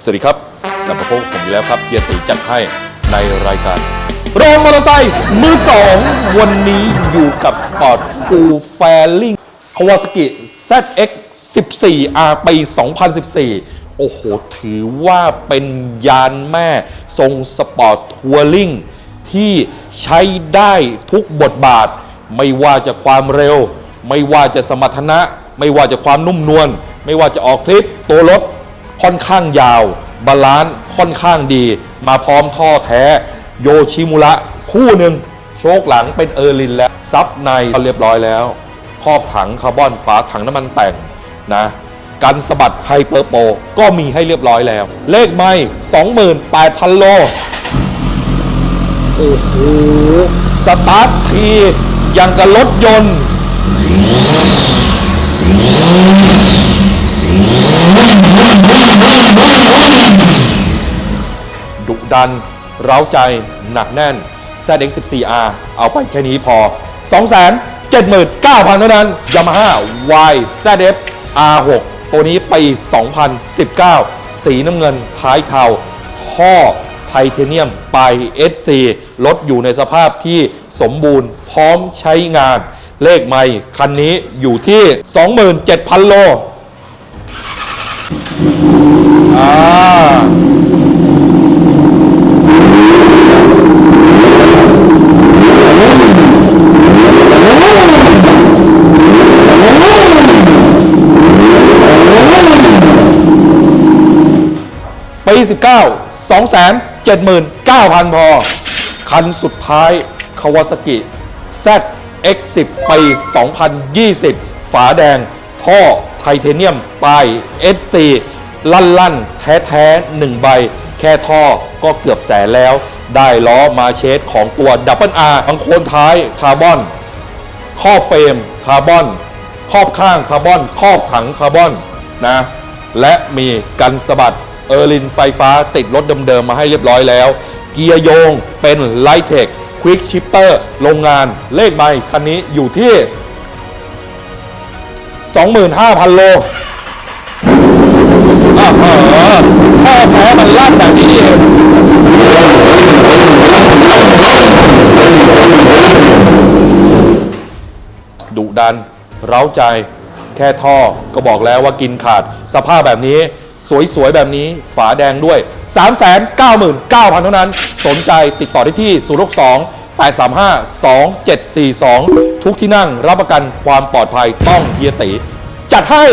สวัสดีครับกลับมาพบกับผมอีกแล้วครับเกียรติจัดให้ในรายการโรงมอเตอร์ไซค์มือสองวันนี้อยู่กับ Sport Full Fairing Kawasaki ZX 14R ปี 2014 โอ้โห ถือว่าเป็นยานแม่ทรงสปอร์ตทัวริงที่ใช้ได้ทุกบทบาท ไม่ว่าจะความเร็ว ไม่ว่าจะสมรรถนะ ไม่ว่าจะความนุ่มนวล ไม่ว่าจะออกทริปตัวรถ ค่อนข้างยาว บาลานซ์ค่อนข้างดี มาพร้อมท่อแท้ โยชิมุระ คู่หนึ่งโชคหลังเป็นเออร์ลินแล้ว ซับในก็เรียบร้อยแล้วครอบถังคาร์บอนฝาถังน้ำมันแต่งนะกันสะบัดไฮเปอร์โปก็มีให้เรียบร้อยแล้ว เลขไม่ 28,000 โล โอ้โห สตาร์ททีอย่างกับรถยนต์ ดัน เร้าใจ หนักแน่น ZX14R เอาไปแค่นี้พอ 279,000 เท่านั้น Yamaha YZF R6 ตัวนี้ปี 2019 สีน้ำเงินท้ายเทาท่อไทเทเนียมไป SC รถอยู่ในสภาพที่สมบูรณ์พร้อมใช้งาน เลขไม่คันนี้อยู่ที่ 27,000 โลอ่า ปี19 279,000พอ คันสุดท้าย Kawasaki ZX10 ปี 2020 ฝาแดง ท่อไทเทเนียมปลาย SC ลั่นลั่นแท้แท้หนึ่งใบ แค่ท่อก็เกือบแสนแล้ว ได้ล้อมาเชสของตัว Double R บางโคนท้ายคาร์บอน ครอบเฟรมคาร์บอน ครอบข้างคาร์บอน ครอบถังคาร์บอนนะ และมีกันสะบัด เออร์ลินไฟฟ้าติดรถเดิมๆมาให้เรียบร้อยแล้ว เกียร์โยงเป็นไลท์เทคควิกชิปเปอร์โรงงานเลขใบคันนี้อยู่ที่ 25,000 โลอ้าวเหรอท่อแท้มันลั่นแบบนี้เองดุดัน เร้าใจ แค่ท่อก็บอกแล้วว่ากินขาด สภาพแบบนี้ สวยๆ แบบนี้ฝาแดงด้วย 399,000 เท่านั้น สนใจติดต่อได้ที่ 062 835 2742 ทุกที่นั่งรับประกันความปลอดภัยต้องเฮียตีจัดให้